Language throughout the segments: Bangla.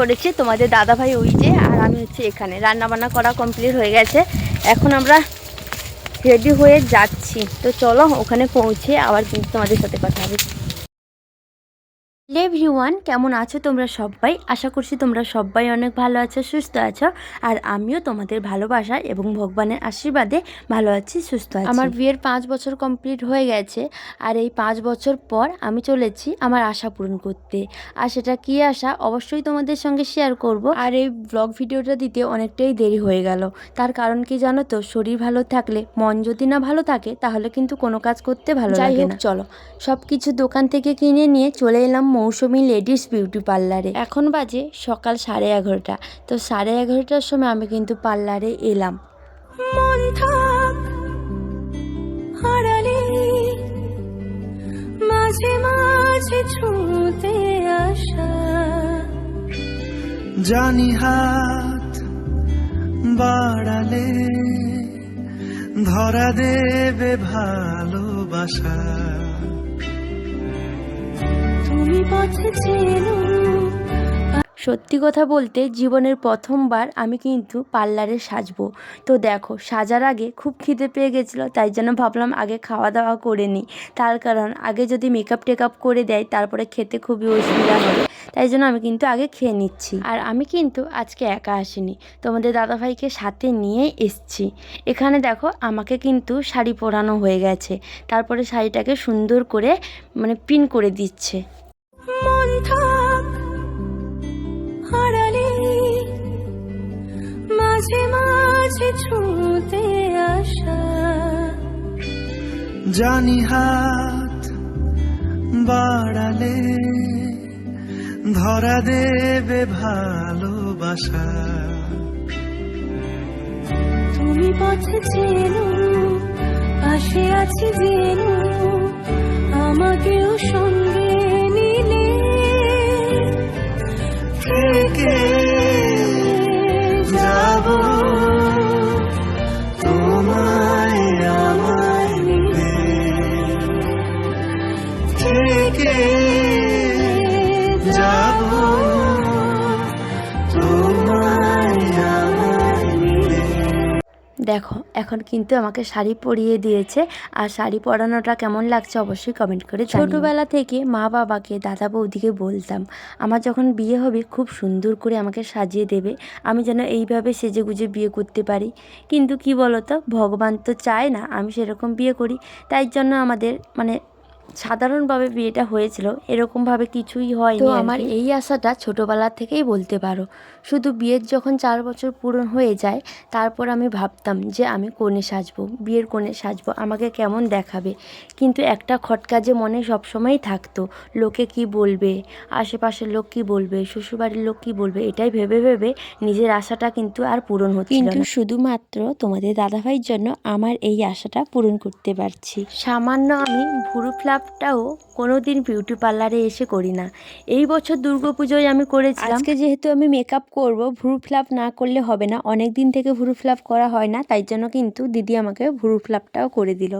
পড়েছি তোমাদের দাদাভাই ওই যে, আর আমি হচ্ছে এখানে। রান্নাবান্না করা কমপ্লিট হয়ে গেছে। এখন আমরা রেডি হয়ে যাচ্ছি। তো চলো ওখানে পৌঁছে আবার কিন্তু তোমাদের সাথে কথা হবে। এভরিওয়ান কেমন আছো তোমরা সবাই? আশা করছি তোমরা সবাই অনেক ভালো আছো সুস্থ আছো। আর আমিও তোমাদের ভালোবাসা এবং ভগবানের আশীর্বাদে ভালো আছি সুস্থ আছি। আমার বিয়ের পাঁচ বছর কমপ্লিট হয়ে গেছে আর এই পাঁচ বছর পর আমি চলেছি আমার আশা পূরণ করতে। আর সেটা কী আশা? অবশ্যই তোমাদের সঙ্গে শেয়ার করব। আর এই ব্লগ ভিডিওটা দিতে অনেকটাই দেরি হয়ে গেল। তার কারণ কি জানো তো? শরীর ভালো থাকলে মন যদি না ভালো থাকে তাহলে কিন্তু কোনো কাজ করতে ভালো লাগে না। চলো। সব কিছু দোকান থেকে কিনে নিয়ে চলে এলাম মৌসুমি লেডিস বিউটি পার্লারে। এখন বাজে সকাল সাড়ে এগারোটা। তো সাড়ে এগারোটার সময় আমি কিন্তু পার্লারে এলাম। মাঝে মাঝে ছুঁতে আসা। জানি হাত বাড়ালে ধরা দেবে ভালোবাসা। তুমি পথ চেনো সত্যি কথা বলতে জীবনের প্রথমবার আমি কিন্তু পার্লারে সাজবো। তো দেখো, সাজার আগে খুব খিদে পেয়ে গেছিল, তাই জন্য ভাবলাম আগে খাওয়া দাওয়া করে নিই। তার কারণ আগে যদি মেকআপ টেকআপ করে দেয়, তারপরে খেতে খুবই অসুবিধা হবে, তাই জন্য আমি কিন্তু আগে খেয়ে নিচ্ছি। আর আমি কিন্তু আজকে একা আসিনি, তোমাদের দাদাভাইকে সাথে নিয়ে এসছি। এখানে দেখো, আমাকে কিন্তু শাড়ি পরানো হয়ে গেছে, তারপরে শাড়িটাকে সুন্দর করে মানে পিন করে দিচ্ছে। মন মাঝে মাঝে ছুঁতে আসা। জানি হাত বাড়ালে ধরা দেবে ভালোবাসা। তুমি পথে চেনো পাশে আছি জেনো আমাকেও সঙ্গে দেখো, এখন কিন্তু আমাকে শাড়ি পরিয়ে দিয়েছে। আর শাড়ি পরানোটা কেমন লাগছে অবশ্যই কমেন্ট করে ছোটোবেলা থেকে মা বাবাকে, দাদা বৌদিকে বলতাম, আমার যখন বিয়ে হবে, খুব সুন্দর করে আমাকে সাজিয়ে দেবে। আমি যেন এইভাবে সেজে গুজে বিয়ে করতে পারি। কিন্তু কি বলতো, ভগবান তো চায় না আমি সেরকম বিয়ে করি। তাই জন্য আমাদের মানে সাধারণভাবে বিয়েটা হয়েছিল এরকমভাবে কিছুই হয়নি তো আমার এই আশাটা ছোটোবেলা থেকেই বলতে পারো। শুধু বিয়ের যখন চার বছর পূরণ হয়ে যায় তারপর আমি ভাবতাম যে আমি কোণে সাজবো বিয়ের কোণে সাজবো আমাকে কেমন দেখাবে। কিন্তু একটা খটকা যে মনে সবসময়ই থাকতো লোকে কি বলবে আশেপাশের লোক কি বলবে শ্বশুরবাড়ির লোক কি বলবে এটাই ভেবে ভেবে নিজের আশাটা কিন্তু আর পূরণ হচ্ছিল কিন্তু শুধুমাত্র তোমাদের দাদাভাইয়ের জন্য আমার এই আশাটা পূরণ করতে পারছি। সামান্য আমি ভুরু ফ্লাপটাও কোনোদিন বিউটি পার্লারে এসে করি না। এই বছর দুর্গা পুজোয় আমি করেছিলাম। আজকে যেহেতু আমি মেকআপ করব, ভুরু ফ্লাপ না করলে হবে না। অনেক দিন থেকে ভুরু ফ্লাপ করা হয় না, তাই জন্য কিন্তু দিদি আমাকে ভুরু ফ্লাপটাও করে দিল।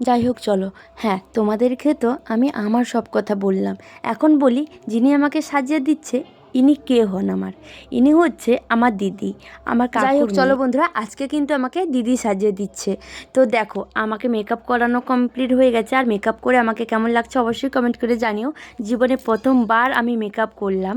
যাই হোক, চলো। হ্যাঁ তোমাদেরকে তো আমি আমার সব কথা বললাম। এখন বলি, যিনি আমাকে সাজিয়ে দিচ্ছে ইনি কে হন আমার? ইনি হচ্ছে আমার দিদি। আমার যাই হোক চলো বন্ধুরা আজকে কিন্তু আমাকে দিদি সাজিয়ে দিচ্ছে। তো দেখো আমাকে মেকআপ করানো কমপ্লিট হয়ে গেছে। আর মেকআপ করে আমাকে কেমন লাগছে অবশ্যই কমেন্ট করে জানিও। জীবনে প্রথমবার আমি মেকআপ করলাম।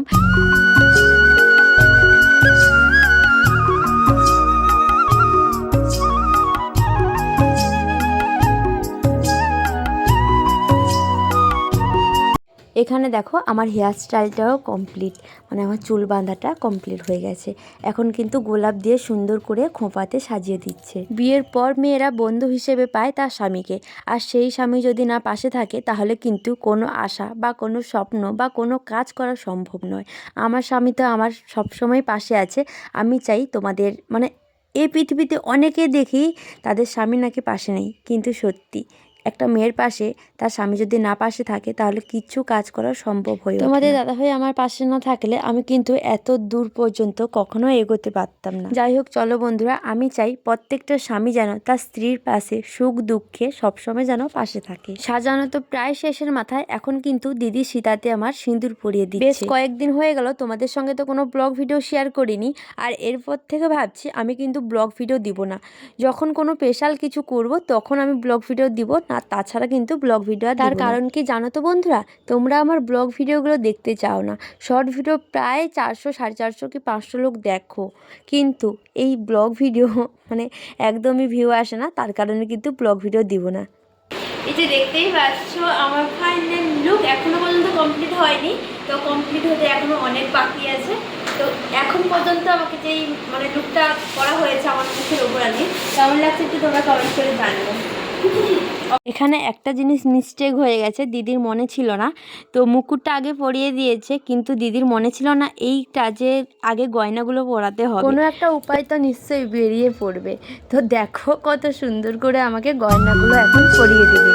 এখানে দেখো আমার হেয়ার স্টাইলটাও কমপ্লিট মানে আমার চুল বাঁধাটা কমপ্লিট হয়ে গেছে। এখন কিন্তু গোলাপ দিয়ে সুন্দর করে খোঁপাতে সাজিয়ে দিচ্ছে। বিয়ের পর মেয়েরা বন্ধু হিসেবে পায় তার স্বামীকে। আর সেই স্বামী যদি না পাশে থাকে, তাহলে কিন্তু কোনো আশা বা কোনো স্বপ্ন বা কোনো কাজ করা সম্ভব নয়। আমার স্বামী তো আমার সবসময় পাশে আছে। আমি চাই তোমাদের মানে এই পৃথিবীতে অনেকে দেখি তাদের স্বামী নাকি পাশে নেই। কিন্তু সত্যি একটা মেয়ের পাশে তার স্বামী যদি না পাশে থাকে তাহলে কিচ্ছু কাজ করা সম্ভব হয়ে তোমাদের দাদা ভাই আমার পাশে না থাকলে আমি কিন্তু এত দূর পর্যন্ত কখনো এগোতে পারতাম না। যাই হোক চলো বন্ধুরা আমি চাই প্রত্যেকটা স্বামী যেন তার স্ত্রীর পাশে সুখ দুঃখে সবসময় যেন পাশে থাকে। সাজানো তো প্রায় শেষের মাথায় এখন কিন্তু দিদি সীতাতে আমার সিঁদুর পরিয়ে দিচ্ছে। বেশ কয়েকদিন হয়ে গেল তোমাদের সঙ্গে তো কোনো ব্লগ ভিডিও শেয়ার করিনি আর এরপর থেকে ভাবছি আমি কিন্তু ব্লগ ভিডিও দিব না। যখন কোনো স্পেশাল কিছু করব তখন আমি ব্লগ ভিডিও দিব না তাছাড়া কিন্তু ব্লগ ভিডিও তার কারণ কি জানো তো বন্ধুরা? তোমরা আমার ব্লগ ভিডিওগুলো দেখতে চাও না। শর্ট ভিডিও প্রায় চারশো সাড়ে চারশো কি পাঁচশো লোক দেখো। কিন্তু এই ব্লগ ভিডিও মানে একদমই ভিউ আসে না তার কারণে কিন্তু ব্লগ ভিডিও দিব না। এই যে দেখতেই পাচ্ছ আমার ফাইনাল লুক এখনও পর্যন্ত কমপ্লিট হয়নি। তো কমপ্লিট হতে এখনও অনেক বাকি আছে। তো এখন পর্যন্ত আমাকে যেই মানে লুকটা করা হয়েছে আমার মুখের ওপর আমি কেমন লাগছে একটু তোমরা কমেন্ট করে জানিও। এখানে একটা জিনিস মিস্টেক হয়ে গেছে, দিদির মনে ছিল না। তো মুকুটটা আগে পরিয়ে দিয়েছে, কিন্তু দিদির মনে ছিল না এইটা যে আগে গয়নাগুলো পরাতে হবে। কোনো একটা উপায় তো নিশ্চয়ই বেরিয়ে পড়বে। তো দেখো কত সুন্দর করে আমাকে গয়নাগুলো এখন পরিয়ে দেবে।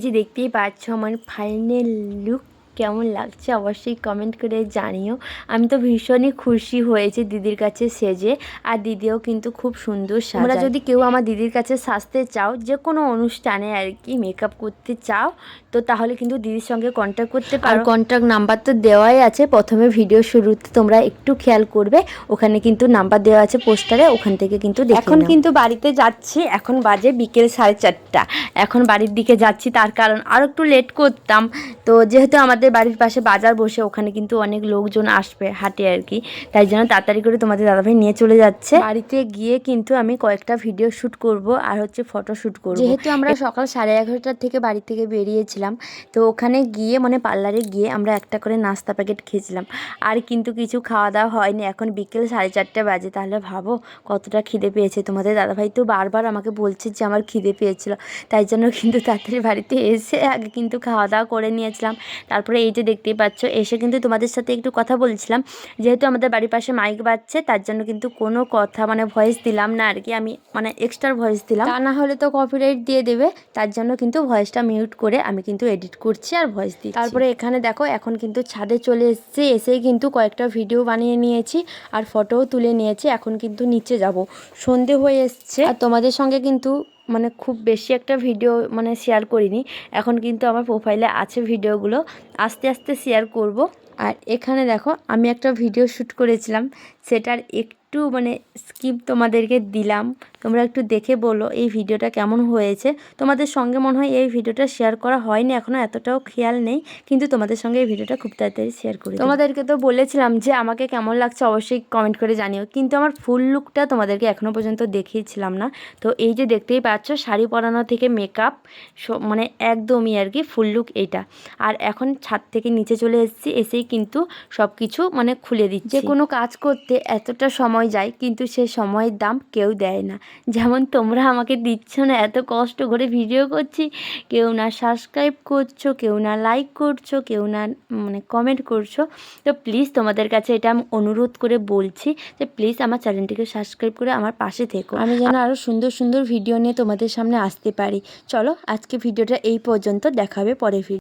এই যে দেখতেই পাচ্ছ আমার ফাইনাল লুক কেমন লাগছে অবশ্যই কমেন্ট করে জানিও। আমি তো ভীষণই খুশি হয়েছি দিদির কাছে সেজে আর দিদিও কিন্তু খুব সুন্দর তোমরা যদি কেউ আমার দিদির কাছে সাজতে চাও যে কোনো অনুষ্ঠানে আর কি মেকআপ করতে চাও তো তাহলে কিন্তু দিদির সঙ্গে কন্ট্যাক্ট করতে পারো। কন্ট্যাক্ট নাম্বার তো দেওয়াই আছে প্রথমে ভিডিও শুরুতে তোমরা একটু খেয়াল করবে ওখানে কিন্তু নাম্বার দেওয়া আছে পোস্টারে ওখান থেকে কিন্তু এখন কিন্তু বাড়িতে যাচ্ছি এখন বাজে বিকেল সাড়ে চারটা। এখন বাড়ির দিকে যাচ্ছি তার কারণ আর একটু লেট করতাম। তো যেহেতু আমাদের বাড়ির পাশে বাজার বসে ওখানে কিন্তু অনেক লোকজন আসবে হাটে আর কি। তাই জন্য তাড়াতাড়ি করে তোমাদের দাদাভাই নিয়ে চলে যাচ্ছে। বাড়িতে গিয়ে কিন্তু আমি কয়েকটা ভিডিও শ্যুট করব আর হচ্ছে ফটো শ্যুট করব। যেহেতু আমরা সকাল সাড়ে এগারোটার থেকে বাড়ি থেকে বেরিয়েছিলাম তো ওখানে গিয়ে মানে পার্লারে গিয়ে আমরা একটা করে নাস্তা প্যাকেট খেয়েছিলাম। আর কিন্তু কিছু খাওয়া দাওয়া হয়নি এখন বিকেল সাড়ে চারটে বাজে। তাহলে ভাবো কতটা খিদে পেয়েছে। তোমাদের দাদাভাই তো বারবার আমাকে বলছে যে আমার খিদে পেয়েছিল তাই জন্য কিন্তু তাড়াতাড়ি বাড়িতে এসে আগে কিন্তু খাওয়া দাওয়া করে নিয়েছিলাম। তারপরে এই যে দেখতেই পাচ্ছ এসে কিন্তু তোমাদের সাথে একটু কথা বলছিলাম। যেহেতু আমাদের বাড়ির পাশে মাইক বাজছে তার জন্য কিন্তু কোনো কথা মানে ভয়েস দিলাম না আর কি আমি মানে এক্সট্রা ভয়েস দিলাম। তা না হলে তো কপিরাইট দিয়ে দেবে তার জন্য কিন্তু ভয়েসটা মিউট করে আমি কিন্তু এডিট করছি আর ভয়েস দিই তারপরে এখানে দেখো এখন কিন্তু ছাদে চলে এসেছি এসেই কিন্তু কয়েকটা ভিডিও বানিয়ে নিয়েছি আর ফটোও তুলে নিয়েছি এখন কিন্তু নিচে যাব। সন্ধে হয়ে এসছে। আর তোমাদের সঙ্গে কিন্তু মানে খুব বেশি একটা ভিডিও মানে শেয়ার করিনি। এখন কিন্তু আমার প্রোফাইলে আছে ভিডিওগুলো। আস্তে আস্তে শেয়ার করব। আর এখানে দেখো, আমি একটা ভিডিও শ্যুট করেছিলাম। সেটার একটু মানে স্কিপ তোমাদেরকে দিলাম। তোমরা একটু দেখে বলো এই ভিডিওটা কেমন হয়েছে। তোমাদের সঙ্গে মনে হয় এই ভিডিওটা শেয়ার করা হয়নি এখনও এতটাও খেয়াল নেই, কিন্তু তোমাদের সঙ্গে এই ভিডিওটা খুব তাড়াতাড়ি শেয়ার করি। তোমাদেরকে তো বলেছিলাম যে আমাকে কেমন লাগছে অবশ্যই কমেন্ট করে জানিও, কিন্তু আমার ফুল লুকটা তোমাদেরকে এখনও পর্যন্ত দেখিয়েছিলাম না। তো এই যে দেখতেই পাচ্ছ, শাড়ি পরানো থেকে মেকআপ মানে একদমই আর কি ফুল লুক এইটা। আর এখন ছাদ থেকে নিচে চলে এসেছি, এসেই কিন্তু সব কিছু মানে খুলে দিচ্ছি। যে কোনো কাজ করতে এতটা সময় যায় কিন্তু সে সময়ের দাম কেউ দেয় না। যেমন তোমরা আমাকে দিচ্ছ না এত কষ্ট করে ভিডিও করছি কেউ না সাবস্ক্রাইব করছ কেউ না লাইক করছ কেউ না মানে কমেন্ট করছ তো প্লিজ তোমাদের কাছে এটা আমি অনুরোধ করে বলছি যে প্লিজ আমার চ্যানেলটিকে সাবস্ক্রাইব করে আমার পাশে থেকো। আমি যেন আরও সুন্দর সুন্দর ভিডিও নিয়ে তোমাদের সামনে আসতে পারি। চলো আজকে ভিডিওটা এই পর্যন্ত দেখাবে পরে ভিডিও